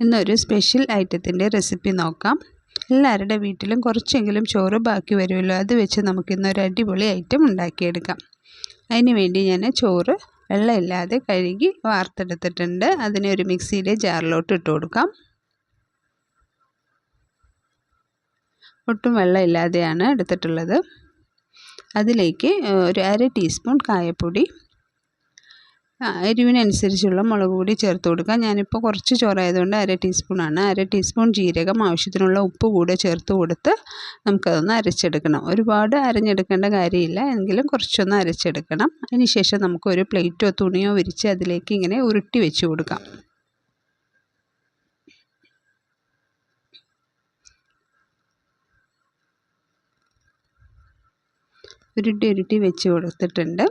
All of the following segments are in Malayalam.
ഇന്നൊരു സ്പെഷ്യൽ ഐറ്റത്തിന്റെ റെസിപ്പി നോക്കാം. എല്ലാവരുടെ വീട്ടിലും കുറച്ചെങ്കിലും ചോറ് ബാക്കി വരുമല്ലോ അത് വെച്ച് നമുക്ക് ഇന്നൊരു അടിപൊളി ഐറ്റം ഉണ്ടാക്കിയെടുക്കാം. അതിന് വേണ്ടി ഞാൻ ചോറ് വെള്ളമില്ലാതെ കഴുകി വാർത്തെടുത്തിട്ടുണ്ട്. അതിനെ ഒരു മിക്സിയിലെ ജാറിലോട്ട് ഇട്ട് കൊടുക്കാം. ഒട്ടും വെള്ളമില്ലാതെയാണ് എടുത്തിട്ടുള്ളത്. അതിലേക്ക് ഒരു അര ടീസ്പൂൺ കായപ്പൊടി എരിവിനനുസരിച്ചുള്ള മുളക് പൊടി ചേർത്ത് കൊടുക്കാം ഞാനിപ്പോൾ കുറച്ച് ചോറായതുകൊണ്ട് അര ടീസ്പൂണാണ്. അര ടീസ്പൂൺ ജീരകം ആവശ്യത്തിനുള്ള ഉപ്പ് കൂടെ ചേർത്ത് കൊടുത്ത് നമുക്കതൊന്ന് അരച്ചെടുക്കണം. ഒരുപാട് അരഞ്ഞെടുക്കേണ്ട കാര്യമില്ല. എങ്കിലും കുറച്ചൊന്ന് അരച്ചെടുക്കണം. അതിനുശേഷം നമുക്ക് ഒരു പ്ലേറ്റോ തുണിയോ വിരിച്ച് അതിലേക്ക് ഇങ്ങനെ ഉരുട്ടി വെച്ച് കൊടുക്കാം. ഉരുട്ടി ഉരുട്ടി വെച്ച് കൊടുത്തിട്ടുണ്ട്.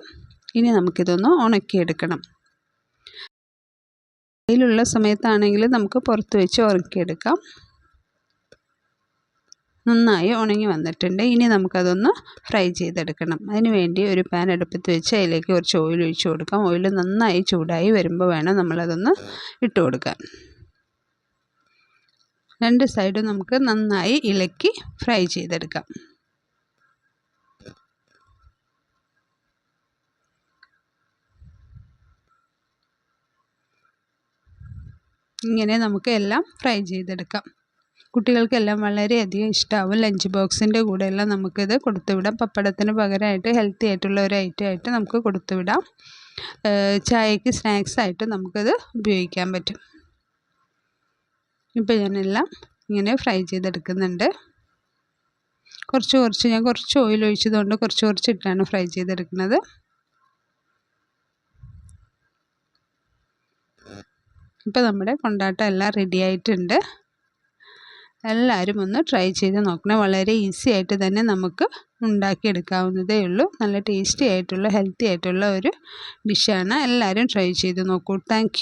ഇനി നമുക്കിതൊന്ന് ഉണക്കിയെടുക്കണം. കയ്യിലുള്ള സമയത്താണെങ്കിൽ നമുക്ക് പുറത്ത് വെച്ച് ഉണക്കിയെടുക്കാം നന്നായി ഉണങ്ങി വന്നിട്ടുണ്ട്. ഇനി നമുക്കതൊന്ന് ഫ്രൈ ചെയ്തെടുക്കണം. അതിന് വേണ്ടി ഒരു പാൻ അടുപ്പത്ത് വെച്ച് അതിലേക്ക് കുറച്ച് ഓയിൽ ഒഴിച്ച് കൊടുക്കാം. ഓയിൽ നന്നായി ചൂടായി വരുമ്പോൾ വേണം നമ്മളതൊന്ന് ഇട്ട് കൊടുക്കാൻ. രണ്ട് സൈഡും നമുക്ക് നന്നായി ഇളക്കി ഫ്രൈ ചെയ്തെടുക്കാം. ഇങ്ങനെ നമുക്ക് എല്ലാം ഫ്രൈ ചെയ്തെടുക്കാം. കുട്ടികൾക്കെല്ലാം വളരെയധികം ഇഷ്ടമാവും ലഞ്ച് ബോക്സിന്റെ കൂടെയെല്ലാം നമുക്കിത് കൊടുത്തുവിടാം. പപ്പടത്തിന് പകരമായിട്ട് ഹെൽത്തി ആയിട്ടുള്ള ഒരു ഐറ്റം ആയിട്ട് നമുക്ക് കൊടുത്തുവിടാം. ചായക്ക് സ്നാക്സ് ആയിട്ട് നമുക്കിത് ഉപയോഗിക്കാൻ പറ്റും. ഇപ്പോൾ ഞാനെല്ലാം ഇങ്ങനെ ഫ്രൈ ചെയ്തെടുക്കുന്നുണ്ട്. കുറച്ച് കുറച്ച് ഞാൻ കുറച്ച് ഓയിൽ ഒഴിച്ചതുകൊണ്ട് കുറച്ച് കുറച്ചിട്ടാണ് ഫ്രൈ ചെയ്തെടുക്കുന്നത്. ഇപ്പോൾ നമ്മുടെ കൊണ്ടാട്ടം എല്ലാം റെഡി ആയിട്ടുണ്ട്. എല്ലാവരും ഒന്ന് ട്രൈ ചെയ്ത് നോക്കണേ. വളരെ ഈസി ആയിട്ട് തന്നെ നമുക്ക് ഉണ്ടാക്കിയെടുക്കാവുന്നതേ ഉള്ളൂ. നല്ല ടേസ്റ്റി ആയിട്ടുള്ള ഹെൽത്തി ആയിട്ടുള്ള ഒരു ഡിഷാണ് എല്ലാവരും ട്രൈ ചെയ്ത് നോക്കൂ. താങ്ക്